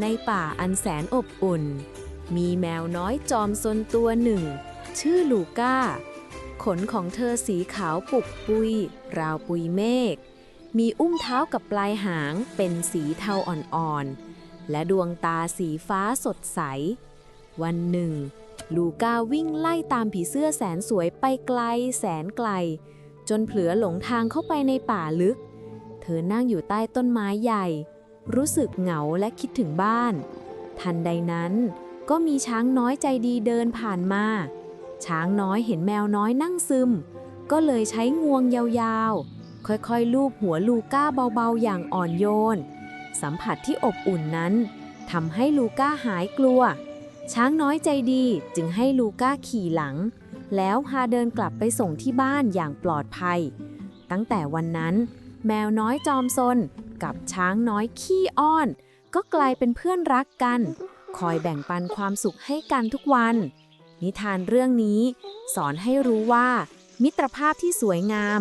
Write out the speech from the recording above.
ในป่าอันแสนอบอุ่น มีแมวน้อยจอมซนตัวหนึ่ง ชื่อลูก้า ขนของเธอสีขาวปุกปุย ราวปุยเมฆ มีอุ้มเท้ากับปลายหางเป็นสีเทาอ่อนๆ และดวงตาสีฟ้าสดใส วันหนึ่ง ลูก้าวิ่งไล่ตามผีเสื้อแสนสวยไปไกลแสนไกล จนเผลอหลงทางเข้าไปในป่าลึก เธอนั่งอยู่ใต้ต้นไม้ใหญ่ รู้สึกเหงาและคิดถึงบ้าน ทันใดนั้นก็มีช้างน้อยใจดีเดินผ่านมา ช้างน้อยเห็นแมวน้อยนั่งซึม ก็เลยใช้งวงยาวๆ ค่อยๆ ลูบหัวลูก้าเบาๆ อย่างอ่อนโยน สัมผัสที่อบอุ่นนั้นทำให้ลูก้าหายกลัว ช้างน้อยใจดีจึงให้ลูก้าขี่หลัง แล้วพาเดินกลับไปส่งที่บ้านอย่างปลอดภัย ตั้งแต่วันนั้น แมวน้อยจอมซน กับช้างน้อยขี้อ้อน ก็กลายเป็นเพื่อนรักกัน คอยแบ่งปันความสุขให้กันทุกวัน นิทานเรื่องนี้ สอนให้รู้ว่า มิตรภาพที่สวยงาม